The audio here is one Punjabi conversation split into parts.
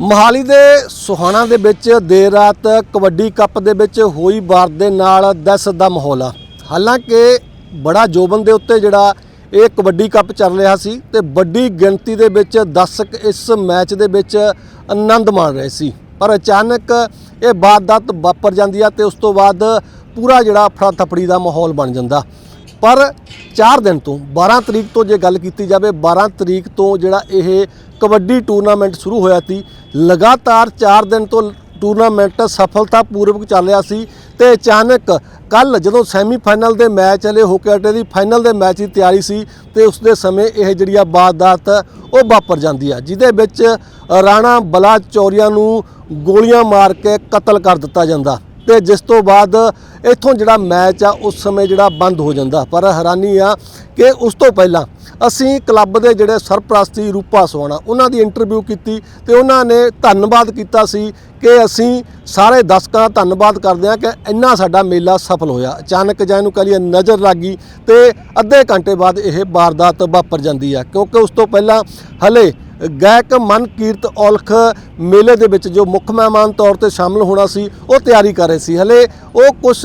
ਮੋਹਾਲੀ ਦੇ ਸੁਹਾਣਾ ਦੇ ਵਿੱਚ ਦੇਰ ਰਾਤ ਕਬੱਡੀ ਕੱਪ ਦੇ ਵਿੱਚ ਹੋਈ ਵਾਰ ਦੇ ਨਾਲ ਦਹਿਸ਼ਤ ਦਾ ਮਾਹੌਲ ਆ। ਹਾਲਾਂਕਿ ਬੜਾ ਜੋਬਨ ਦੇ ਉੱਤੇ ਜਿਹੜਾ ਇਹ ਕਬੱਡੀ ਕੱਪ ਚੱਲ ਰਿਹਾ ਸੀ ਤੇ ਵੱਡੀ ਗਿਣਤੀ ਦੇ ਵਿੱਚ ਦਰਸ਼ਕ ਇਸ ਮੈਚ ਦੇ ਵਿੱਚ ਆਨੰਦ ਮਾਣ ਰਹੇ ਸੀ। ਪਰ ਅਚਾਨਕ ਇਹ ਵਾਰਦਾਤ ਵਾਪਰ ਜਾਂਦੀ ਆ ਤੇ ਉਸ ਤੋਂ ਬਾਅਦ ਪੂਰਾ ਜਿਹੜਾ ਅਫਰਾ ਤਫੜੀ ਦਾ ਮਾਹੌਲ ਬਣ ਜਾਂਦਾ। ਪਰ 4 ਦਿਨ ਤੋਂ 12 ਤਰੀਕ ਤੋਂ ਜੇ ਗੱਲ ਕੀਤੀ ਜਾਵੇ 12 ਤਰੀਕ ਤੋਂ ਜਿਹੜਾ ਇਹ ਕਬੱਡੀ ਟੂਰਨਾਮੈਂਟ ਸ਼ੁਰੂ ਹੋਇਆ ਸੀ ਲਗਾਤਾਰ 4 ਦਿਨ ਤੋਂ ਟੂਰਨਾਮੈਂਟ ਸਫਲਤਾਪੂਰਵਕ ਚੱਲ ਰਿਹਾ ਸੀ ਤੇ ਅਚਾਨਕ ਕੱਲ ਜਦੋਂ ਸੈਮੀਫਾਈਨਲ ਦੇ ਮੈਚ ਹਲੇ ਹੋ ਕੇ ਹਟੇ ਦੀ ਫਾਈਨਲ ਦੇ ਮੈਚ ਦੀ ਤਿਆਰੀ ਸੀ ਤੇ ਉਸ ਦੇ ਸਮੇਂ ਇਹ ਜਿਹੜੀ ਆ ਵਾਰਦਾਤ ਉਹ ਵਾਪਰ ਜਾਂਦੀ ਆ, ਜਿਹਦੇ ਵਿੱਚ ਰਾਣਾ ਬਲਾ ਚੌਰੀਆਂ ਨੂੰ ਗੋਲੀਆਂ ਮਾਰ ਕੇ ਕਤਲ ਕਰ ਦਿੱਤਾ ਜਾਂਦਾ। ਤੇ ਜਿਸ ਤੋਂ ਬਾਅਦ ਇੱਥੋਂ ਜਿਹੜਾ ਮੈਚ ਆ, ਉਸ ਸਮੇਂ ਜਿਹੜਾ ਬੰਦ ਹੋ ਜਾਂਦਾ। ਪਰ ਹੈਰਾਨੀ ਆ ਕਿ ਉਸ ਤੋਂ ਪਹਿਲਾਂ ਅਸੀਂ ਕਲੱਬ ਦੇ ਜਿਹੜੇ ਸਰਪ੍ਰਸਤੀ ਰੂਪਾ ਸੋਣਾ ਉਹਨਾਂ ਦੀ ਇੰਟਰਵਿਊ ਕੀਤੀ ਤੇ ਉਹਨਾਂ ਨੇ ਧੰਨਵਾਦ ਕੀਤਾ ਸੀ ਕਿ ਅਸੀਂ ਸਾਰੇ ਦਰਸ਼ਕਾਂ ਦਾ ਧੰਨਵਾਦ ਕਰਦੇ ਹਾਂ ਕਿ ਇੰਨਾ ਸਾਡਾ ਮੇਲਾ ਸਫਲ ਹੋਇਆ। ਅਚਾਨਕ ਜਾਂ ਇਹਨੂੰ ਕਹ ਲਈਏ ਨਜ਼ਰ ਲੱਗੀ ਤੇ ਅੱਧੇ ਘੰਟੇ ਬਾਅਦ ਇਹ ਵਾਰਦਾਤ ਵਾਪਰ ਜਾਂਦੀ ਆ, ਕਿਉਂਕਿ ਉਸ ਤੋਂ ਪਹਿਲਾਂ ਹਲੇ ਗਾਇਕ ਮਨਕੀਰਤ ਔਲਖ ਮੇਲੇ ਦੇ ਵਿੱਚ ਜੋ ਮੁੱਖ ਮਹਿਮਾਨ ਤੌਰ ਤੇ ਸ਼ਾਮਲ ਹੋਣਾ ਸੀ, ਉਹ ਤਿਆਰੀ ਕਰ ਰਹੇ ਸੀ। ਹਲੇ ਉਹ ਕੁਝ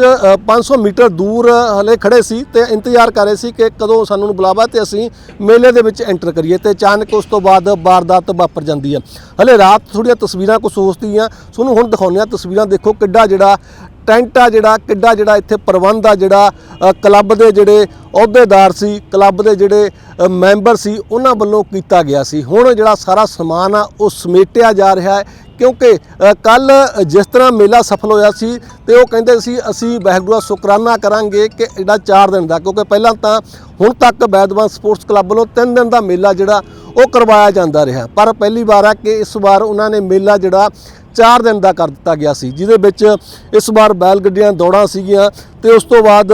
500 ਮੀਟਰ ਦੂਰ ਹਲੇ ਖੜੇ ਸੀ ਤੇ ਇੰਤਜ਼ਾਰ ਕਰ ਰਹੇ ਸੀ ਕਿ ਕਦੋਂ ਸਾਨੂੰ ਬੁਲਾਵਾ ਤੇ ਅਸੀਂ ਮੇਲੇ ਦੇ ਵਿੱਚ ਐਂਟਰ ਕਰੀਏ ਤੇ ਅਚਾਨਕ ਉਸ ਤੋਂ ਬਾਅਦ ਵਾਰਦਾਤ ਵਾਪਰ ਜਾਂਦੀ ਹੈ। ਹਲੇ ਰਾਤ ਥੋੜੀਆਂ ਤਸਵੀਰਾਂ ਕੁਝ ਹੋਸਤੀਆਂ ਤੁਹਾਨੂੰ ਹੁਣ ਦਿਖਾਉਂਦੇ ਹਾਂ। ਤਸਵੀਰਾਂ ਦੇਖੋ ਕਿੱਡਾ ਜਿਹੜਾ ਟੈਂਟ ਆ ਜਿਹੜਾ, ਕਿੱਡਾ ਜਿਹੜਾ ਇੱਥੇ ਪ੍ਰਬੰਧ ਆ ਜਿਹੜਾ ਕਲੱਬ ਦੇ ਜਿਹੜੇ ਅਹੁਦੇਦਾਰ ਸੀ, ਕਲੱਬ ਦੇ ਜਿਹੜੇ ਮੈਂਬਰ ਸੀ, ਉਹਨਾਂ ਵੱਲੋਂ ਕੀਤਾ ਗਿਆ ਸੀ। ਹੁਣ ਜਿਹੜਾ ਸਾਰਾ ਸਮਾਨ ਆ, ਉਹ ਸਮੇਟਿਆ ਜਾ ਰਿਹਾ ਹੈ, ਕਿਉਂਕਿ ਕੱਲ ਜਿਸ ਤਰ੍ਹਾਂ ਮੇਲਾ ਸਫਲ ਹੋਇਆ ਸੀ ਤੇ ਉਹ ਕਹਿੰਦੇ ਸੀ, ਅਸੀਂ ਵਾਹਿਗੁਰੂ ਸ਼ੁਕਰਾਨਾ ਕਰਾਂਗੇ ਕਿ ਇਹਦਾ 4 ਦਿਨ ਦਾ, ਕਿਉਂਕਿ ਪਹਿਲਾਂ ਤਾਂ ਹੁਣ ਤੱਕ ਬੈਦਵਾਨ ਸਪੋਰਟਸ ਕਲੱਬ ਵੱਲੋਂ 3 ਦਿਨ ਦਾ ਮੇਲਾ ਜਿਹੜਾ, ਉਹ ਕਰਵਾਇਆ ਜਾਂਦਾ ਰਿਹਾ। ਪਰ ਪਹਿਲੀ ਵਾਰ ਆ ਕਿ ਇਸ ਵਾਰ ਉਹਨਾਂ ਨੇ ਮੇਲਾ ਜਿਹੜਾ 4 ਦਿਨ ਦਾ ਕਰ ਦਿੱਤਾ ਗਿਆ ਸੀ, ਜਿਹਦੇ ਵਿੱਚ ਇਸ ਵਾਰ ਬੈਲ ਗੱਡੀਆਂ ਦੌੜਾਂ ਸੀਗੀਆਂ ਤੇ ਉਸ ਤੋਂ ਬਾਅਦ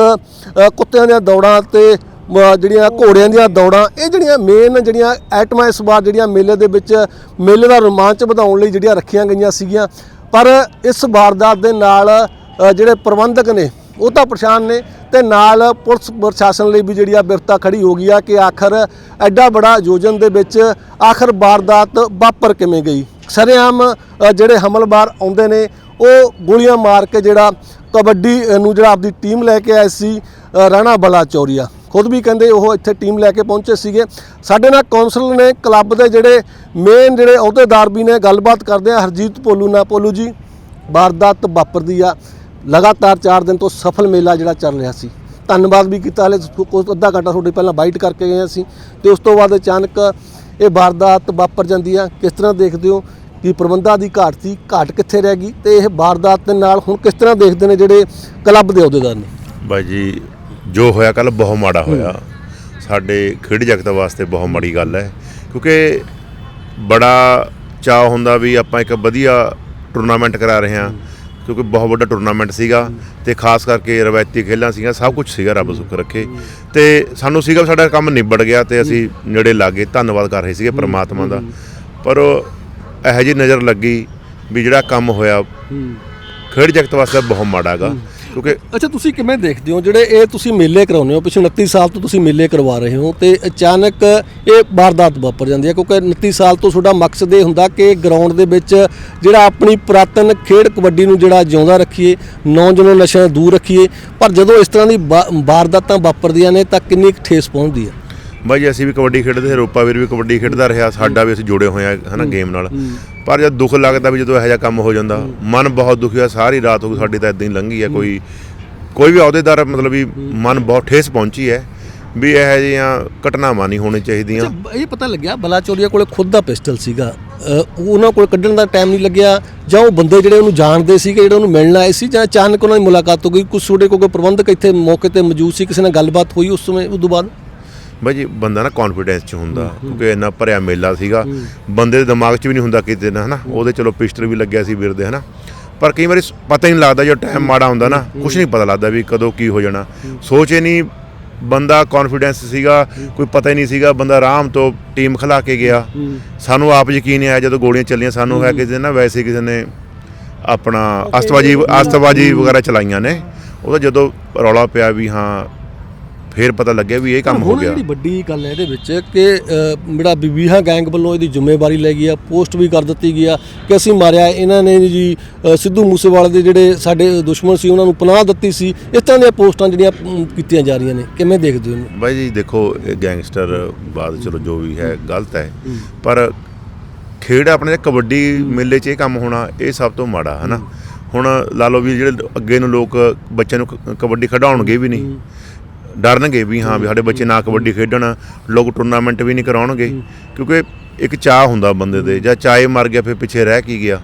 ਕੁੱਤਿਆਂ ਦੀਆਂ ਦੌੜਾਂ ਤੇ ਜਿਹੜੀਆਂ ਘੋੜਿਆਂ ਦੀਆਂ ਦੌੜਾਂ, ਇਹ ਜਿਹੜੀਆਂ ਮੇਨ ਜਿਹੜੀਆਂ ਆਈਟਮਾਂ ਇਸ ਵਾਰ ਜਿਹੜੀਆਂ ਮੇਲੇ ਦੇ ਵਿੱਚ ਮੇਲੇ ਦਾ ਰੋਮਾਂਚ ਵਧਾਉਣ ਲਈ ਜਿਹੜੀਆਂ ਰੱਖੀਆਂ ਗਈਆਂ ਸੀਗੀਆਂ, ਪਰ ਇਸ ਵਾਰਦਾਤ ਦੇ ਨਾਲ ਜਿਹੜੇ ਪ੍ਰਬੰਧਕ ਨੇ ਉਹ ਤਾਂ ਪਰੇਸ਼ਾਨ ਨੇ ਤੇ ਨਾਲ ਪੁਲਿਸ ਪ੍ਰਸ਼ਾਸਨ ਲਈ ਵੀ ਜਿਹੜੀ ਆ ਬਿਰਤਾ ਖੜੀ ਹੋ ਗਈ ਆ ਕਿ ਆਖਰ ਐਡਾ ਬੜਾ ਆਯੋਜਨ ਦੇ ਵਿੱਚ ਆਖਰ ਵਾਰਦਾਤ ਵਾਪਰ ਕਿਵੇਂ ਗਈ। ਸਰੇਆਮ ਜਿਹੜੇ ਹਮਲਵਾਰ ਆਉਂਦੇ ਨੇ, ਉਹ ਗੋਲੀਆਂ ਮਾਰ ਕੇ ਜਿਹੜਾ ਕਬੱਡੀ ਨੂੰ ਜਿਹੜਾ ਆਪਦੀ ਟੀਮ ਲੈ ਕੇ ਆਏ ਸੀ ਰਾਣਾ ਬਲਾ ਚੌਰੀਆ। ਖੁਦ ਵੀ ਕਹਿੰਦੇ ਉਹ ਇੱਥੇ ਟੀਮ ਲੈ ਕੇ ਪਹੁੰਚੇ ਸੀਗੇ। ਸਾਡੇ ਨਾਲ ਕੌਂਸਲ ਨੇ, ਕਲੱਬ ਦੇ ਜਿਹੜੇ ਮੇਨ ਜਿਹੜੇ ਅਹੁਦੇਦਾਰ ਵੀ ਨੇ, ਗੱਲਬਾਤ ਕਰਦੇ ਆ। ਹਰਜੀਤ ਪੋਲੂ ਨਾਲ। ਪੋਲੂ ਜੀ, ਵਾਰਦਾਤ ਵਾਪਰਦੀ ਆ। ਲਗਾਤਾਰ 4 ਦਿਨ ਤੋਂ ਸਫਲ ਮੇਲਾ ਜਿਹੜਾ ਚੱਲ ਰਿਹਾ ਸੀ। ਧੰਨਵਾਦ ਵੀ ਕੀਤਾ। ਹਲੇ ਕੁਝ ਅੱਧਾ ਘੰਟਾ ਤੁਹਾਡੇ ਪਹਿਲਾਂ ਬਾਈਟ ਕਰਕੇ ਗਏ ਸੀ ਤੇ ਉਸ ਤੋਂ ਬਾਅਦ ਅਚਾਨਕ ਇਹ ਵਾਰਦਾਤ ਵਾਪਰ ਜਾਂਦੀ ਆ। ਕਿਸ ਤਰ੍ਹਾਂ ਦੇਖਦੇ ਹੋ? ਕਿ ਪ੍ਰਬੰਧਾਂ ਦੀ ਘਾਟ ਸੀ ਘਾਟ ਕਿੱਥੇ ਰਹਿ ਗਈ ਤੇ ਇਹ ਵਾਰਦਾਤ ਦੇ ਨਾਲ ਹੁਣ ਕਿਸ ਤਰ੍ਹਾਂ ਦੇਖਦੇ ਨੇ ਜਿਹੜੇ ਕਲੱਬ ਦੇ ਅਹੁਦੇਦਾਰ ਨੇ? ਬਾਈ ਜੀ ਜੋ ਹੋਇਆ ਕੱਲ ਬਹੁਤ ਮਾੜਾ ਹੋਇਆ। ਸਾਡੇ ਖੇਡ ਜਗਤ ਵਾਸਤੇ ਬਹੁਤ ਮਾੜੀ ਗੱਲ ਹੈ ਕਿਉਂਕਿ ਬੜਾ ਚਾਅ ਹੁੰਦਾ ਵੀ ਆਪਾਂ ਇੱਕ ਵਧੀਆ ਟੂਰਨਾਮੈਂਟ ਕਰਾ ਰਹੇ ਹਾਂ ਕਿਉਂਕਿ ਬਹੁਤ ਵੱਡਾ ਟੂਰਨਾਮੈਂਟ ਸੀਗਾ ਤੇ ਖਾਸ ਕਰਕੇ ਰਵਾਇਤੀ ਖੇਲਾਂ ਸੀਗੀਆਂ ਸਭ ਕੁਝ ਸੀਗਾ ਰੱਬ ਸੁੱਖ ਰੱਖੇ। ਤੇ ਸਾਨੂੰ ਸੀਗਾ ਸਾਡਾ ਕੰਮ ਨਿਬੜ ਗਿਆ ਤੇ ਅਸੀਂ ਨੇੜੇ ਲਾਗੇ ਧੰਨਵਾਦ ਕਰ ਰਹੇ ਸੀਗੇ ਪ੍ਰਮਾਤਮਾ ਦਾ। ਪਰ ਇਹੋ ਜਿਹੀ ਨਜ਼ਰ ਲੱਗੀ ਵੀ ਜਿਹੜਾ ਕੰਮ ਹੋਇਆ ਖੇਡ ਜਗਤ ਵਾਸਤੇ ਬਹੁਤ ਮਾੜਾ ਹੈਗਾ ਕਿਉਂਕਿ ਅੱਛਾ ਤੁਸੀਂ ਕਿਵੇਂ ਦੇਖਦੇ ਹੋ? ਜਿਹੜੇ ਇਹ ਤੁਸੀਂ ਮੇਲੇ ਕਰਾਉਂਦੇ ਹੋ ਪਿਛਲੇ 29 ਸਾਲ ਤੋਂ ਤੁਸੀਂ ਮੇਲੇ ਕਰਵਾ ਰਹੇ ਹੋ ਤੇ ਅਚਾਨਕ ਇਹ ਵਾਰਦਾਤ ਵਾਪਰ ਜਾਂਦੀ ਹੈ ਕਿਉਂਕਿ 29 ਸਾਲ ਤੋਂ ਤੁਹਾਡਾ ਮਕਸਦ ਇਹ ਹੁੰਦਾ ਕਿ ਗਰਾਊਂਡ ਦੇ ਵਿੱਚ ਜਿਹੜਾ ਆਪਣੀ ਪੁਰਾਤਨ ਖੇਡ ਕਬੱਡੀ ਨੂੰ ਜਿਹੜਾ ਜਿਉਂਦਾ ਰੱਖੀਏ ਨੌਜਵਾਨ ਨਸ਼ਿਆਂ ਦੂਰ ਰੱਖੀਏ ਪਰ ਜਦੋਂ ਇਸ ਤਰ੍ਹਾਂ ਦੀ ਵਾਰਦਾਤਾਂ ਵਾਪਰਦੀਆਂ ਨੇ ਤਾਂ ਕਿੰਨੀ ਠੇਸ ਪਹੁੰਚਦੀ ਹੈ? ਬਾਈ ਜੀ ਅਸੀਂ ਵੀ ਕਬੱਡੀ ਖੇਡਦੇ ਸੀ ਰੂਪਾ ਵੀਰ ਵੀ ਕਬੱਡੀ ਖੇਡਦਾ ਰਿਹਾ ਸਾਡਾ ਵੀ ਅਸੀਂ ਜੁੜੇ ਹੋਏ ਆ ਹਨਾ ਗੇਮ ਨਾਲ। ਪਰ ਜਦ ਦੁੱਖ ਲੱਗਦਾ ਵੀ ਜਦੋਂ ਇਹੋ ਜਿਹਾ ਕੰਮ ਹੋ ਜਾਂਦਾ ਮਨ ਬਹੁਤ ਦੁਖੀ ਹੋਇਆ ਸਾਰੀ ਰਾਤ ਹੋ ਗਈ ਸਾਡੀ ਤਾਂ ਇਦਾਂ ਹੀ ਲੰਘੀ ਹੈ ਕੋਈ ਕੋਈ ਵੀ ਅਹੁਦੇਦਾਰ ਮਤਲਬ ਵੀ ਮਨ ਬਹੁਤ ਠੇਸ ਪਹੁੰਚੀ ਹੈ ਵੀ ਇਹੋ ਜਿਹੀਆਂ ਘਟਨਾਵਾਂ ਨਹੀਂ ਹੋਣੀ ਚਾਹੀਦੀਆਂ। ਇਹ ਪਤਾ ਲੱਗਿਆ ਬਲਾਚੌਰੀਆ ਕੋਲੇ ਖੁਦ ਦਾ ਪਿਸਟਲ ਸੀਗਾ। ਉਹਨਾਂ ਕੋਲ ਕੱਢਣ ਦਾ ਟਾਈਮ ਨਹੀਂ ਲੱਗਿਆ ਜਾਂ ਉਹ ਬੰਦੇ ਜਿਹੜੇ ਉਹਨੂੰ ਜਾਣਦੇ ਸੀਗੇ ਜਿਹੜੇ ਉਹਨੂੰ ਮਿਲਣ ਆਏ ਸੀ ਜਾਂ ਅਚਾਨਕ ਉਹਨਾਂ ਦੀ ਮੁਲਾਕਾਤ ਹੋ ਗਈ ਕੁਝ ਕੋਲ ਕੋਈ ਪ੍ਰਬੰਧਕ ਇੱਥੇ ਮੌਕੇ ਤੇ ਮੌਜੂਦ ਸੀ ਕਿਸੇ ਨਾਲ ਗੱਲਬਾਤ ਹੋਈ ਉਸ ਸਮੇਂ ਉਸ ਤੋਂ ਬਾਅਦ? ਬਾਈ ਜੀ ਬੰਦਾ ਨਾ ਕੌਨਫੀਡੈਂਸ ਚ ਹੁੰਦਾ ਕਿਉਂਕਿ ਇੰਨਾ ਭਰਿਆ ਮੇਲਾ ਸੀਗਾ। ਬੰਦੇ ਦੇ ਦਿਮਾਗ 'ਚ ਵੀ ਨਹੀਂ ਹੁੰਦਾ ਕਿਤੇ ਨਾ ਹਨਾ? ਉਹਦੇ ਚਲੋ ਪਿਸਟਲ ਵੀ ਲੱਗਿਆ ਸੀ ਵੀਰ ਦੇ ਹਨਾ? ਪਰ ਕਈ ਵਾਰੀ ਪਤਾ ਹੀ ਨਹੀਂ ਲੱਗਦਾ ਜੋ ਟਾਈਮ ਮਾੜਾ ਹੁੰਦਾ ਨਾ ਕੁਝ ਨਹੀਂ ਪਤਾ ਲੱਗਦਾ ਵੀ ਕਦੋਂ ਕੀ ਹੋ ਜਾਣਾ। ਸੋਚ ਹੀ ਨਹੀਂ ਬੰਦਾ ਕੌਨਫੀਡੈਂਸ ਸੀਗਾ ਕੋਈ ਪਤਾ ਹੀ ਨਹੀਂ ਸੀਗਾ ਬੰਦਾ ਆਰਾਮ ਤੋਂ ਟੀਮ ਖਿਲਾ ਕੇ ਗਿਆ। ਸਾਨੂੰ ਆਪ ਯਕੀਨ ਨਹੀਂ ਆਇਆ ਜਦੋਂ ਗੋਲੀਆਂ ਚੱਲੀਆਂ ਸਾਨੂੰ ਹੈ ਕਿਸੇ ਨਾ ਵੈਸੇ ਕਿਸੇ ਨੇ ਆਪਣਾ ਅਸਤਵਾਜੀ ਅਸਤਵਾਜੀ ਵਗੈਰਾ ਚਲਾਈਆਂ ਨੇ। ਉਹਦਾ ਜਦੋਂ ਰੌਲਾ ਪਿਆ ਵੀ ਹਾਂ ਫਿਰ ਪਤਾ ਲੱਗਿਆ ਵੀ ਇਹ ਕੰਮ ਹੋ ਗਿਆ। ਜਿਹੜੀ ਵੱਡੀ ਗੱਲ ਹੈ ਇਹਦੇ ਵਿੱਚ ਕਿ ਜਿਹੜਾ ਬੀਬੀਹਾ ਗੈਂਗ ਵੱਲੋਂ ਇਹਦੀ ਜ਼ਿੰਮੇਵਾਰੀ ਲੈ ਗਈ ਆ ਪੋਸਟ ਵੀ ਕਰ ਦਿੱਤੀ ਗਈ ਆ ਕਿ ਅਸੀਂ ਮਾਰਿਆ ਇਹਨਾਂ ਨੇ ਜੀ ਸਿੱਧੂ ਮੂਸੇਵਾਲੇ ਦੇ ਜਿਹੜੇ ਸਾਡੇ ਦੁਸ਼ਮਣ ਸੀ ਉਹਨਾਂ ਨੂੰ ਪਨਾਹ ਦਿੱਤੀ ਸੀ। ਇਸ ਤਰ੍ਹਾਂ ਦੀਆਂ ਪੋਸਟਾਂ ਜਿਹੜੀਆਂ ਕੀਤੀਆਂ ਜਾ ਰਹੀਆਂ ਨੇ ਕਿਵੇਂ ਦੇਖਦੇ ਹੋ ਇਹਨੂੰ? ਬਾਈ ਜੀ ਦੇਖੋ ਇਹ ਗੈਂਗਸਟਰ ਬਾਦ ਚਲੋ ਜੋ ਵੀ ਹੈ ਗਲਤ ਹੈ। ਪਰ ਖੇਡ ਆਪਣੇ ਕਬੱਡੀ ਮੇਲੇ 'ਚ ਇਹ ਕੰਮ ਹੋਣਾ ਇਹ ਸਭ ਤੋਂ ਮਾੜਾ ਹਨਾ ਹੁਣ ਲਾ ਲਓ ਵੀ ਜਿਹੜੇ ਅੱਗੇ ਨੂੰ ਲੋਕ ਬੱਚਿਆਂ ਨੂੰ ਕਬੱਡੀ ਖਿਡਾਉਣਗੇ ਵੀ ਨਹੀਂ। ਡਰਨਗੇ ਵੀ ਹਾਂ ਵੀ ਸਾਡੇ ਬੱਚੇ ਨਾ ਕਬੱਡੀ ਖੇਡਣ ਲੋਕ ਟੂਰਨਾਮੈਂਟ ਵੀ ਨਹੀਂ ਕਰਾਉਣਗੇ। ਕਿਉਂਕਿ ਇੱਕ ਚਾਹ ਹੁੰਦਾ ਬੰਦੇ ਦੇ ਜਾਂ ਚਾਹੇ ਮਰ ਗਿਆ ਫਿਰ ਪਿੱਛੇ ਰਹਿ ਕੀ ਗਿਆ?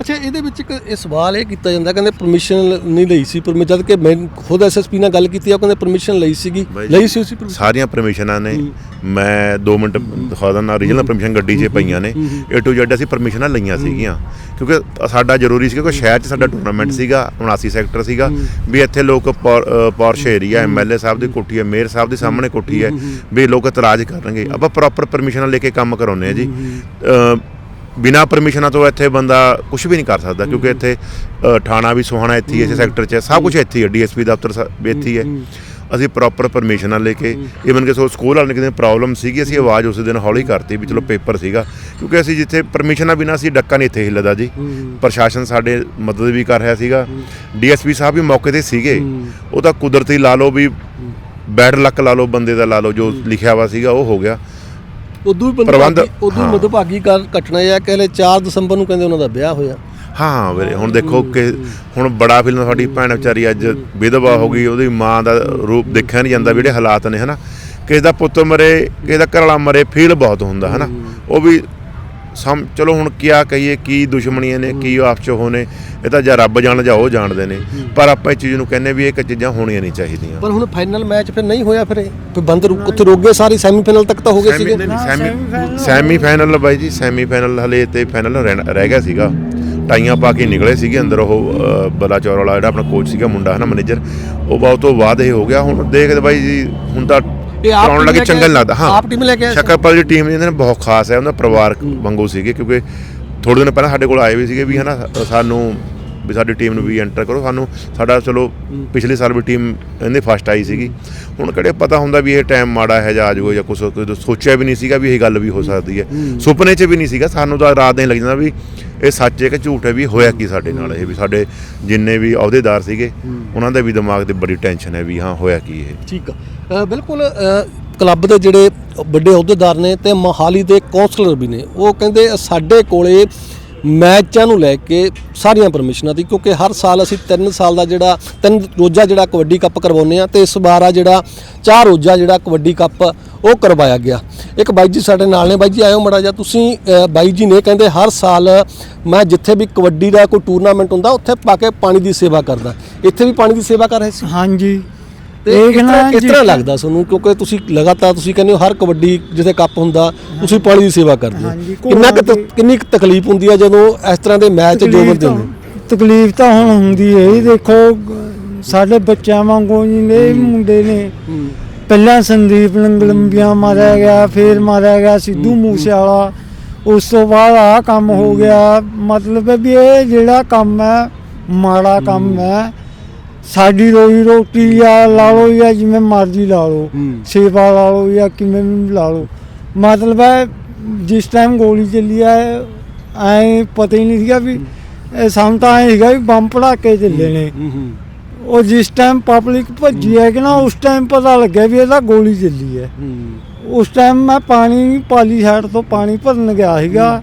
ਅੱਛਾ ਇਹਦੇ ਵਿੱਚ ਇੱਕ ਇਹ ਸਵਾਲ ਇਹ ਕੀਤਾ ਜਾਂਦਾ ਕਹਿੰਦੇ ਪਰਮਿਸ਼ਨ ਨਹੀਂ ਲਈ ਸੀ ਪਰ ਜਦ ਕਿ ਮੈਂ ਖੁਦ ਐਸਐਸਪੀ ਨਾਲ ਗੱਲ ਕੀਤੀ ਆ ਕਹਿੰਦੇ ਪਰਮਿਸ਼ਨ ਲਈ ਸੀਗੀ। ਲਈ ਸੀ ਉਸੇ? ਸਾਰੀਆਂ ਪਰਮਿਸ਼ਨਾਂ ਨੇ। ਮੈਂ 2 ਮਿੰਟ ਦਿਖਾ ਦਿੰਦਾ ਰੀਜਨਲ ਪਰਮਿਸ਼ਨ ਗੱਡੀ 'ਚ ਪਈਆਂ ਨੇ। ਏ ਟੂ ਜ਼ੈਡ ਅਸੀਂ ਪਰਮਿਸ਼ਨਾਂ ਲਈਆਂ ਸੀਗੀਆਂ। ਕਿਉਂਕਿ ਸਾਡਾ ਜ਼ਰੂਰੀ ਸੀ ਕਿਉਂਕਿ ਸ਼ਹਿਰ 'ਚ ਸਾਡਾ ਟੂਰਨਾਮੈਂਟ ਸੀਗਾ 79 ਸੈਕਟਰ ਸੀਗਾ। ਵੀ ਇੱਥੇ ਲੋਕ ਪੌਰਸ਼ ਏਰੀਆ ਐਮਐਲਏ ਸਾਹਿਬ ਦੀ ਕੋਠੀ ਹੈ ਮੇਅਰ ਸਾਹਿਬ ਦੇ ਸਾਹਮਣੇ ਕੋਠੀ ਹੈ ਵੀ ਲੋਕ ਇਤਰਾਜ਼ ਕਰਨਗੇ। ਆਪਾਂ ਪ੍ਰੋਪਰ ਪਰਮਿਸ਼ਨਾਂ ਲੈ ਕੇ ਕੰਮ ਕਰਾਉਂਦੇ ਆ ਜੀ। ਬਿਨਾ ਪਰਮਿਸ਼ਨਾਂ ਤੋਂ ਇੱਥੇ ਬੰਦਾ ਕੁਝ ਵੀ ਨਹੀਂ ਕਰ ਸਕਦਾ ਕਿਉਂਕਿ ਇੱਥੇ ਅ, ਥਾਣਾ ਵੀ ਸੁਹਾਣਾ ਇੱਥੇ ਹੀ ਹੈ, ਇਸੇ ਸੈਕਟਰ 'ਚ ਹੈ, ਸਭ ਕੁਝ ਇੱਥੇ ਹੀ ਹੈ ਡੀਐਸਪੀ ਦਫ਼ਤਰ ਸਾ- ਵੀ ਇੱਥੇ ਹੀ ਹੈ। ਅਸੀਂ ਪ੍ਰੋਪਰ ਪਰਮਿਸ਼ਨਾਂ ਲੈ ਕੇ ਇਵਨ ਕਿ ਸੋ ਸਕੂਲ ਵਾਲੇ ਨੇ ਕਿਤੇ ਪ੍ਰੋਬਲਮ ਸੀਗੀ ਅਸੀਂ ਆਵਾਜ਼ ਉਸ ਦਿਨ ਹੌਲੀ ਕਰਤੀ ਵੀ ਚਲੋ ਪੇਪਰ ਸੀਗਾ ਕਿਉਂਕਿ ਅਸੀਂ ਜਿੱਥੇ ਪਰਮਿਸ਼ਨਾਂ ਬਿਨਾਂ ਅਸੀਂ ਡੱਕਾ ਨਹੀਂ ਇੱਥੇ ਹਿੱਲਦਾ ਜੀ। ਪ੍ਰਸ਼ਾਸਨ ਸਾਡੇ ਮਦਦ ਵੀ ਕਰ ਰਿਹਾ ਸੀਗਾ। ਡੀਐਸਪੀ ਸਾਹਿਬ ਵੀ ਮੌਕੇ ਤੇ ਸੀਗੇ। ਉਹ ਤਾਂ ਕੁਦਰਤੀ ਲਾ ਲਓ ਵੀ ਬੈਡ ਲੱਕ ਲਾ ਲਓ ਬੰਦੇ ਦਾ ਲਾ ਲਓ ਜੋ ਲਿਖਿਆ ਵਾ ਸੀਗਾ ਉਹ ਹੋ ਗਿਆ। ਉਦੋਂ ਵੀ ਪ੍ਰਬੰਧ- ਉਦੋਂ ਹਾਂ। ਮਦਭਾਗੀ ਕਰ ਘਟਨਾ ਇਹ ਆ ਕਿ ਹਲੇ 4 ਦਸੰਬਰ ਨੂੰ ਕਹਿੰਦੇ ਉਹਨਾਂ ਦਾ ਵਿਆਹ ਹੋਇਆ। ਹਾਂ ਵੀਰੇ ਹੁਣ ਦੇਖੋ ਕਿ ਹੁਣ ਬੜਾ ਫਿਲਮ ਸਾਡੀ ਭੈਣ ਵਿਚਾਰੀ ਅੱਜ ਵਿਧਵਾ ਹੋ ਗਈ ਉਹਦੀ ਮਾਂ ਦਾ ਰੂਪ ਦੇਖਿਆ ਨਹੀਂ ਜਾਂਦਾ ਵੀ ਜਿਹੜੇ ਹਾਲਾਤ ਨੇ ਹਨਾ। ਕਿਸੇ ਦਾ ਪੁੱਤ ਮਰੇ ਕਿਸੇ ਦਾ ਘਰ ਵਾਲਾ ਮਰੇ ਫੀਲ ਬਹੁਤ ਹੁੰਦਾ ਹਨਾ। ਉਹ ਵੀ ਸਮ ਚਲੋ ਹੁਣ ਕਿਆ ਕਹੀਏ ਕੀ ਦੁਸ਼ਮਣੀਆਂ ਨੇ ਕੀ ਆਪਸ ਚ ਹੋਣੇ ਇਹ ਤਾਂ ਜਾਂ ਰੱਬ ਜਾਣ ਜਾਂ ਉਹ ਜਾਣਦੇ ਨੇ। ਪਰ ਆਪਾਂ ਇਸ ਚੀਜ਼ ਨੂੰ ਕਹਿੰਦੇ ਵੀ ਇਹ ਕਿ ਚੀਜ਼ਾਂ ਹੋਣੀਆਂ ਨਹੀਂ ਚਾਹੀਦੀਆਂ। ਪਰ ਹੁਣ ਫਾਈਨਲ ਮੈਚ ਫਿਰ ਨਹੀਂ ਹੋਇਆ ਫਿਰ ਇਹ? ਫਿਰ ਬੰਦ ਰੁ- ਉੱਥੇ ਰੁਕ ਗਏ ਸਾਰੇ ਸੈਮੀਫਾਈਨਲ ਤੱਕ ਤਾਂ ਹੋ ਗਏ ਸੀਗੇ। ਸੈਮੀ ਸੈਮੀ ਫਾਈਨਲ ਬਾਈ ਜੀ ਸੈਮੀ ਫਾਈਨਲ ਹਲੇ ਤੇ ਫਾਈਨਲ ਰਹਿ ਗਿਆ ਸੀਗਾ। ਟਾਈਆਂ ਪਾ ਕੇ ਨਿਕਲੇ ਸੀਗੇ ਅੰਦਰ ਉਹ ਅ, ਬਲਾਚੌਰ ਵਾਲਾ ਜਿਹੜਾ ਆਪਣਾ ਕੋਚ ਸੀਗਾ ਮੁੰਡਾ ਹਨਾ ਮੈਨੇਜਰ ਉਹ ਬਹੁਤ ਤੋਂ ਬਾਅਦ ਇਹ ਹੋ ਗਿਆ। ਹੁਣ ਦੇਖਦੇ ਬਾਈ ਜੀ ਹੁਣ ਤਾਂ ਇਹ ਆਪ ਕਰਾਉਣ ਲੱਗੇ ਚੰਗਾ ਨਹੀਂ ਲੱਗਦਾ ਹਾਂ। ਆਪ team ਲੈ ਕੇ ਆਏ ਸੀ? ਸ਼ੱਕਰਪਾਲ ਦੀ ਟੀਮ ਜਿਹਦੇ ਨੇ ਬਹੁਤ ਖਾਸ ਹੈ ਉਹਨਾਂ ਪਰਿਵਾਰ ਵਾਂਗੂ ਸੀਗੇ ਕਿਉਂਕਿ ਥੋੜੇ ਦਿਨ ਪਹਿਲਾਂ ਸਾਡੇ ਕੋਲ ਆਏ ਵੀ ਸੀਗੇ ਵੀ ਹਨਾ ਸਾਨੂੰ ਵੀ ਸਾਡੀ ਟੀਮ ਨੂੰ ਵੀ ਐਂਟਰ ਕਰੋ ਸਾਨੂੰ ਸਾਡਾ ਚਲੋ ਪਿਛਲੇ ਸਾਲ ਵੀ ਟੀਮ ਇਹਦੇ ਫਸਟ ਆਈ ਸੀਗੀ। ਹੁਣ ਕਿਹੜੇ ਪਤਾ ਹੁੰਦਾ ਵੀ ਇਹ ਟਾਈਮ ਮਾੜਾ ਹੈ ਜਾਂ ਆ ਜਾਊਗਾ ਜਾਂ ਕੁਝ ਸੋਚਿਆ ਵੀ ਨਹੀਂ ਸੀਗਾ ਵੀ ਇਹ ਗੱਲ ਵੀ ਹੋ ਸਕਦੀ ਹੈ। ਸੁਪਨੇ 'ਚ ਵੀ ਨਹੀਂ ਸੀਗਾ ਸਾਨੂੰ ਤਾਂ ਰਾਤ ਦੇ ਲੱਗ ਜਾਂਦਾ ਵੀ ਇਹ ਸੱਚ ਹੈ ਕਿ ਝੂਠ ਹੈ ਵੀ ਹੋਇਆ ਕੀ ਸਾਡੇ ਨਾਲ ਇਹ ਵੀ ਸਾਡੇ ਜਿੰਨੇ ਵੀ ਅਹੁਦੇਦਾਰ ਸੀਗੇ ਉਹਨਾਂ ਦੇ ਵੀ ਦਿਮਾਗ ਤੇ ਬੜੀ ਟੈਨਸ਼ਨ ਹੈ ਵੀ ਹਾਂ ਹੋਇਆ ਕੀ ਇਹ। ਠੀਕ ਆ। ਬਿਲਕੁਲ ਕਲੱਬ ਦੇ ਜਿਹੜੇ ਵੱਡੇ ਅਹੁਦੇਦਾਰ ਨੇ ਤੇ ਮੋਹਾਲੀ ਦੇ ਕਾਉਂਸਲਰ ਵੀ ਨੇ ਉਹ ਕਹਿੰਦੇ ਸਾਡੇ ਕੋਲੇ ਮੈਚਾਂ ਨੂੰ ਲੈ ਕੇ ਸਾਰੀਆਂ ਪਰਮਿਸ਼ਨਾਂ ਦੀ, ਕਿਉਂਕਿ ਹਰ ਸਾਲ ਅਸੀਂ 3 ਸਾਲ ਦਾ ਜਿਹੜਾ, ਤਿੰਨ ਰੋਜ਼ਾ ਜਿਹੜਾ ਕਬੱਡੀ ਕੱਪ ਕਰਵਾਉਂਦੇ ਆ ਤੇ ਇਸ ਵਾਰ ਆ ਜਿਹੜਾ ਚਾਰ ਰੋਜ਼ਾ ਜਿਹੜਾ ਕਬੱਡੀ ਕੱਪ ਉਹ ਕਰਵਾਇਆ ਗਿਆ। ਇੱਕ ਬਾਈ ਜੀ ਸਾਡੇ ਨਾਲ ਨੇ, ਬਾਈ ਜੀ ਆਇਓ ਮੜਾ ਜਾ ਤੁਸੀਂ ਬਾਈ ਜੀ ਨੇ ਕਹਿੰਦੇ ਹਰ ਸਾਲ ਮੈਂ ਜਿੱਥੇ ਵੀ ਕਬੱਡੀ ਦਾ ਕੋਈ ਟੂਰਨਾਮੈਂਟ ਹੁੰਦਾ, ਉੱਥੇ ਪਾ ਕੇ ਪਾਣੀ ਦੀ ਸੇਵਾ ਕਰਦਾ। ਇੱਥੇ ਵੀ ਪਾਣੀ ਦੀ ਸੇਵਾ ਕਰ ਰਹੇ ਸੀ? ਹਾਂਜੀ। ਤੇ ਇਹ ਕਹਿਣਾ ਜੀ- ਤਰ੍ਹਾਂ ਲੱਗਦਾ ਤੁਹਾਨੂੰ ਕਿਉਂਕਿ ਤੁਸੀਂ ਲਗਾਤਾਰ ਤੁਸੀਂ ਕਹਿੰਦੇ ਹੋ ਹਰ ਕਬੱਡੀ ਜਿੱਥੇ ਕੱਪ ਹੁੰਦਾ ਤੁਸੀਂ ਪਾਣੀ ਦੀ ਸੇਵਾ ਕਰਦੇ ਹੋ। ਕਿੰਨਾ ਕੁ ਤ- ਕਿੰਨੀ ਕੁ ਤਕਲੀਫ ਹੁੰਦੀ ਹੈ ਜਦੋਂ ਇਸ ਤਰ੍ਹਾਂ ਦੇ ਮੈਚ ਜੋਬਰ ਤਕਲੀਫ ਦੇ ਤਾਂ ਹੁੰਦੇ ਤਕਲੀਫ ਤਾਂ ਹੁਣ ਹੁੰਦੀ ਹੈ ਜੀ ਦੇਖੋ ਗ- ਸਾਡੇ ਬੱਚਿਆਂ ਵਾਂਗੂ ਜੀ ਨੇ ਇਹ ਮੁੰਡੇ ਨੇ। ਪਹਿਲਾਂ ਸੰਦੀਪ ਲੰਗਲੰਬੀਆਂ ਮਾਰਿਆ ਗਿਆ ਫਿਰ ਮਾਰਿਆ ਗਿਆ ਸਿੱਧੂ ਮੂਸੇ ਵਾਲਾ ਉਸ ਤੋਂ ਬਾਅਦ ਆ ਕੰਮ ਹੋ ਗਿਆ। ਮਤਲਬ ਹੈ ਵੀ ਇਹ ਜਿਹੜਾ ਕੰਮ ਹੈ ਮਾੜਾ ਕੰਮ ਹੈ ਸਾਡੀ ਰੋਜੀ ਰੋਟੀ ਆ ਲਾ ਲਓ ਜਾਂ ਜਿਵੇਂ ਮਰਜ਼ੀ ਲਾ ਲਓ ਹੂੰ। ਸੇਵਾ ਲਾ ਲਓ ਜਾਂ ਕਿਵੇਂ ਵੀ ਲਾ ਲਓ। ਮਤਲਬ ਹੈ ਜਿਸ ਟਾਈਮ ਗੋਲੀ ਚੱਲੀ ਆ ਐ ਪਤਾ ਹੀ ਨਹੀਂ ਸੀਗਾ ਵੀ ਇਹ ਸਾਨੂੰ ਤਾਂ ਐ ਸੀਗਾ ਵੀ ਬੰਬ ਪੜਾਕੇ ਚੱਲੇ ਨੇ। ਉਹ ਜਿਸ ਟਾਈਮ ਪਬਲਿਕ ਭੱਜੀ ਹੈ ਕਿ ਨਾ ਉਸ ਟਾਈਮ ਪਤਾ ਲੱਗਿਆ ਵੀ ਇਹਦਾ ਗੋਲੀ ਚੱਲੀ ਹੈ। ਉਸ ਟਾਈਮ ਮੈਂ ਪਾਣੀ ਪਾਲੀ ਸਾਈਡ ਤੋਂ ਪਾਣੀ ਭਰਨ ਗਿਆ ਸੀਗਾ।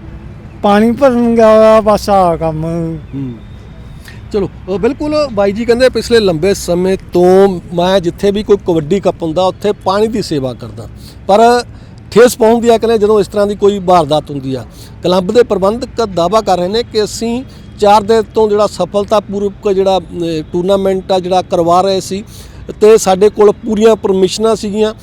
ਪਾਣੀ ਭਰਨ ਗਿਆ ਹੋਇਆ ਬਸ ਆ ਕੰਮ। ਚਲੋ ਬਿਲਕੁਲ ਬਾਈ ਜੀ ਕਹਿੰਦੇ ਪਿਛਲੇ ਲੰਬੇ ਸਮੇਂ ਤੋਂ ਮੈਂ ਜਿੱਥੇ ਵੀ ਕੋਈ ਕਬੱਡੀ ਕੱਪ ਹੁੰਦਾ, ਉੱਥੇ ਪਾਣੀ ਦੀ ਸੇਵਾ ਕਰਦਾ। ਪਰ ਠੇਸ ਪਹੁੰਚਦੀ ਆ ਕਹਿੰਦੇ ਜਦੋਂ ਇਸ ਤਰ੍ਹਾਂ ਦੀ ਕੋਈ ਵਾਰਦਾਤ ਹੁੰਦੀ ਆ। ਕਲੱਬ ਦੇ ਪ੍ਰਬੰਧਕ ਦਾਵਾ ਕਰ ਰਹੇ ਨੇ ਕਿ ਅਸੀਂ ਚਾਰ ਦਿਨ ਤੋਂ ਜਿਹੜਾ ਸਫਲਤਾਪੂਰਵਕ ਜਿਹੜਾ ਟੂਰਨਾਮੈਂਟ ਆ, ਜਿਹੜਾ ਕਰਵਾ ਰਹੇ ਸੀ, ਤੇ ਸਾਡੇ ਕੋਲ ਪੂਰੀਆਂ ਪਰਮਿਸ਼ਨਾਂ ਸੀਗੀਆਂ।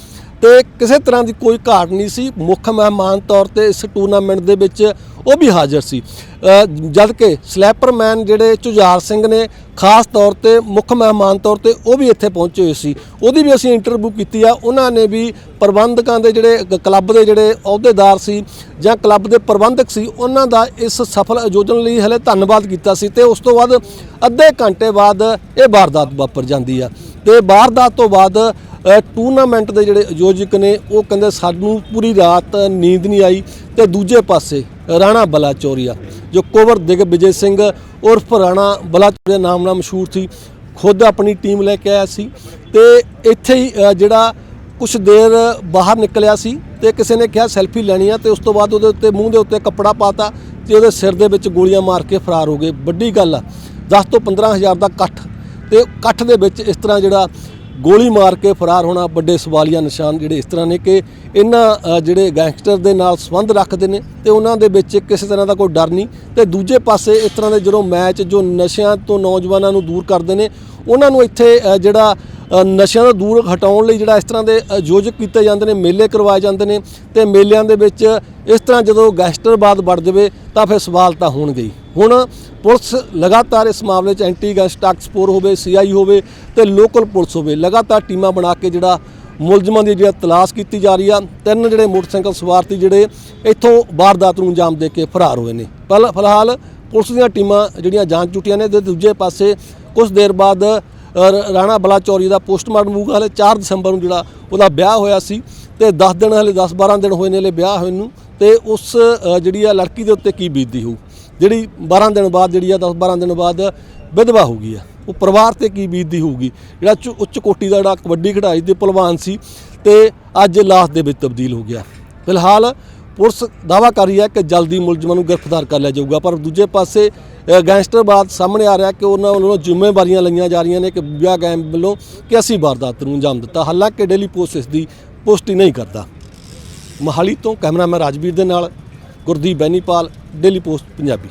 ਤੇ ਕਿਸੇ ਤਰ੍ਹਾਂ ਦੀ ਕੋਈ ਘਾਟ ਨਹੀਂ ਸੀ। ਮੁੱਖ ਮਹਿਮਾਨ ਤੌਰ ਤੇ ਇਸ ਟੂਰਨਾਮੈਂਟ ਦੇ ਵਿੱਚ ਉਹ ਵੀ ਹਾਜ਼ਰ ਸੀ। ਅ, ਜਦ ਕਿ ਸਲੈਪਰਮੈਨ ਜਿਹੜੇ ਝੁਝਾਰ ਸਿੰਘ ਨੇ ਖਾਸ ਤੌਰ ਤੇ ਮੁੱਖ ਮਹਿਮਾਨ ਤੌਰ ਤੇ ਉਹ ਵੀ ਇੱਥੇ ਪਹੁੰਚੇ ਹੋਏ ਸੀ। ਉਹਦੀ ਵੀ ਅਸੀਂ ਇੰਟਰਵਿਊ ਕੀਤੀ ਆ। ਉਹਨਾਂ ਨੇ ਵੀ ਪ੍ਰਬੰਧਕਾਂ ਦੇ ਜਿਹੜੇ ਕਲੱਬ ਦੇ ਜਿਹੜੇ ਅਹੁਦੇਦਾਰ ਸੀ ਜਾਂ ਕਲੱਬ ਦੇ ਪ੍ਰਬੰਧਕ ਸੀ ਉਹਨਾਂ ਦਾ ਇਸ ਸਫਲ ਆਯੋਜਨ ਲਈ ਹਲੇ ਧੰਨਵਾਦ ਕੀਤਾ ਸੀ ਤੇ ਉਸ ਤੋਂ ਬਾਅਦ ਅੱਧੇ ਘੰਟੇ ਬਾਅਦ ਇਹ ਵਾਰਦਾਤ ਵਾਪਰ ਜਾਂਦੀ ਆ। ਤੇ ਵਾਰਦਾਤ ਤੋਂ ਬਾਅਦ ਟੂਰਨਾਮੈਂਟ ਦੇ ਜਿਹੜੇ ਆਯੋਜਕ ਨੇ, ਉਹ ਕਹਿੰਦੇ ਸਾਨੂੰ ਪੂਰੀ ਰਾਤ ਨੀਂਦ ਨਹੀਂ ਆਈ ਤੇ ਦੂਜੇ ਪਾਸੇ ਰਾਣਾ ਬਲਾਚੌਰੀਆ, ਜੋ ਕੋਵਰ ਦਿਗ ਵਿਜੇ ਸਿੰਘ ਉਰਫ ਰਾਣਾ ਬਲਾਚੌਰੀਆ ਨਾਮ ਨਾਲ ਮਸ਼ਹੂਰ ਸੀ, ਖੁਦ ਆਪਣੀ ਟੀਮ ਲੈ ਕੇ ਆਇਆ ਸੀ ਤੇ ਇੱਥੇ ਹੀ ਜਿਹੜਾ ਕੁਝ ਦੇਰ ਬਾਹਰ ਨਿਕਲਿਆ ਸੀ ਤੇ ਕਿਸੇ ਨੇ ਕਿਹਾ ਸੈਲਫੀ ਲੈਣੀ ਆ ਤੇ ਉਸ ਤੋਂ ਬਾਅਦ ਉਹਦੇ ਉੱਤੇ ਮੂੰਹ ਦੇ ਉੱਤੇ ਕੱਪੜਾ ਪਾਤਾ ਤੇ ਉਹਦੇ ਸਿਰ ਦੇ ਵਿੱਚ ਗੋਲੀਆਂ ਮਾਰ ਕੇ ਫਰਾਰ ਹੋ ਗਏ। ਵੱਡੀ ਗੱਲ ਆ 10 ਤੋਂ 15000 ਦਾ ਇਕੱਠ ਤੇ ਇਕੱਠ ਦੇ ਵਿੱਚ ਇਸ ਤਰ੍ਹਾਂ ਜਿਹੜਾ ਗੋਲੀ ਮਾਰ ਕੇ ਫਰਾਰ ਹੋਣਾ ਵੱਡੇ ਸਵਾਲੀਆ ਨਿਸ਼ਾਨ ਜਿਹੜੇ ਇਸ ਤਰ੍ਹਾਂ ਨੇ ਕਿ ਇਹਨਾਂ ਜਿਹੜੇ ਗੈਂਗਸਟਰ ਦੇ ਨਾਲ ਸੰਬੰਧ ਰੱਖਦੇ ਨੇ ਤੇ ਉਹਨਾਂ ਦੇ ਵਿੱਚ ਕਿਸੇ ਤਰ੍ਹਾਂ ਦਾ ਕੋਈ ਡਰ ਨਹੀਂ ਤੇ ਦੂਜੇ ਪਾਸੇ ਇਸ ਤਰ੍ਹਾਂ ਦੇ ਜਦੋਂ ਮੈਚ ਜੋ ਨਸ਼ਿਆਂ ਤੋਂ ਨੌਜਵਾਨਾਂ ਨੂੰ ਦੂਰ ਕਰਦੇ ਨੇ, ਉਹਨਾਂ ਨੂੰ ਇੱਥੇ ਜਿਹੜਾ ਨਸ਼ਿਆਂ ਤੋਂ ਦੂਰ ਹਟਾਉਣ ਲਈ ਜਿਹੜਾ ਇਸ ਤਰ੍ਹਾਂ ਦੇ ਆਯੋਜਕ ਕੀਤੇ ਜਾਂਦੇ ਨੇ, ਮੇਲੇ ਕਰਵਾਏ ਜਾਂਦੇ ਨੇ ਤੇ ਮੇਲਿਆਂ ਦੇ ਵਿੱਚ ਇਸ ਤਰ੍ਹਾਂ ਜਦੋਂ ਗੈਂਗਸਟਰਵਾਦ ਵੱਧ ਜਾਵੇ ਤਾਂ ਫਿਰ ਸਵਾਲ ਤਾਂ ਹੋਣਗੇ ਹੀ। ਹੁਣ ਪੁਲਿਸ ਲਗਾਤਾਰ ਇਸ ਮਾਮਲੇ 'ਚ ਐਂਟੀ ਗੈਂਗਸਟ ਟਾਸਕ ਫੋਰ ਹੋਵੇ ਸੀਆਈ ਹੋਵੇ ਤੇ ਲੋਕਲ ਪੁਲਿਸ ਹੋਵੇ ਲਗਾਤਾਰ ਟੀਮਾਂ ਬਣਾ ਕੇ ਜਿਹੜਾ ਮੁਲਜ਼ਮਾਂ ਦੀ ਜਿਹੜਾ ਤਲਾਸ਼ ਕੀਤੀ ਜਾ ਰਹੀ ਆ ਤਿੰਨ ਜਿਹੜੇ ਮੋਟਰਸਾਈਕਲ ਸਵਾਰ ਸੀ ਜਿਹੜੇ ਇੱਥੋਂ ਵਾਰਦਾਤ ਨੂੰ ਅੰਜਾਮ ਦੇ ਕੇ ਫਰਾਰ ਹੋਏ ਨੇ। ਪਰ ਫਿਲਹਾਲ ਪੁਲਿਸ ਦੀਆਂ ਟੀਮਾਂ ਜਿਹੜੀਆਂ ਜਾਂਚ ਚੁੱਟੀਆਂ ਨੇ ਤੇ ਦੂਜੇ ਪਾਸੇ ਕੁਝ ਦੇਰ ਬਾਅਦ ਅ, ਰ- ਰਾਣਾ ਬਲਾਚੌਰੀ ਦਾ ਪੋਸਟਮਾਰਟਮ ਹੋਊਗਾ ਹਲੇ 4 ਦਸੰਬਰ ਨੂੰ ਜਿਹੜਾ ਉਹਦਾ ਵਿਆਹ ਹੋਇਆ ਸੀ ਤੇ 10 ਦਿਨ ਹਲੇ 10 12 ਦਿਨ ਹੋਏ ਨੇ ਹਲੇ ਵਿਆਹ ਹੋਏ ਨੂੰ ਤੇ ਉਸ ਜਿਹੜੀ ਆ ਲੜਕੀ ਦੇ ਉੱਤੇ ਕੀ ਬੀਤਦੀ ਹੋਊ। ਜਿਹੜੀ 12 ਦਿਨ ਬਾਅਦ ਜਿਹੜੀ ਆ 10 12 ਦਿਨ ਬਾਅਦ ਵਿਧਵਾ ਹੋ ਗਈ ਆ। ਉਹ ਪਰਿਵਾਰ ਤੇ ਕੀ ਬੀਤਦੀ ਹੋਊਗੀ? ਜਿਹੜਾ ਉੱਚ- ਉੱਚ ਕੋਟੀ ਦਾ ਜਿਹੜਾ ਕਬੱਡੀ ਖਿਡਾਰੀ ਤੇ ਪਹਿਲਵਾਨ ਸੀ ਤੇ ਅੱਜ ਲਾਸ਼ ਦੇ ਵਿੱਚ ਤਬਦੀਲ ਹੋ ਗਿਆ। ਫਿਲਹਾਲ ਪੁਲਿਸ ਦਾਵਾ ਕਰ ਰਹੀ ਹੈ ਕਿ ਜਲਦੀ ਮੁਲਜ਼ਮਾਂ ਨੂੰ ਗ੍ਰਿਫਤਾਰ ਕਰ ਲਿਆ ਜਾਊਗਾ ਪਰ ਦੂਜੇ ਪਾਸੇ ਅ, ਗੈਂਗਸਟਰਵਾਦ ਸਾਹਮਣੇ ਆ ਰਿਹਾ ਕਿ ਉਹਨਾਂ ਵੱਲੋਂ ਜ਼ਿੰਮੇਵਾਰੀਆਂ ਲਈਆਂ ਜਾ ਰਹੀਆਂ ਨੇ ਕਿ ਬਿਆ ਗੈਂਗ ਵੱਲੋਂ ਕਿ ਅਸੀਂ ਵਾਰਦਾਤ ਨੂੰ ਅੰਜਾਮ ਦਿੱਤਾ। ਹਾਲਾਂਕਿ ਡੇਲੀ ਪੋਸਟ ਇਸ ਦੀ ਪੁਸ਼ਟੀ ਨਹੀਂ ਕਰਦਾ। ਮੋਹਾਲੀ ਤੋਂ ਕੈਮਰਾਮੈਨ ਰਾਜਵੀਰ ਦੇ ਨਾਲ ਗੁਰਦੀਪ ਬੈਨੀਪਾਲ ਡੇਲੀ ਪੋਸਟ ਪੰਜਾਬੀ।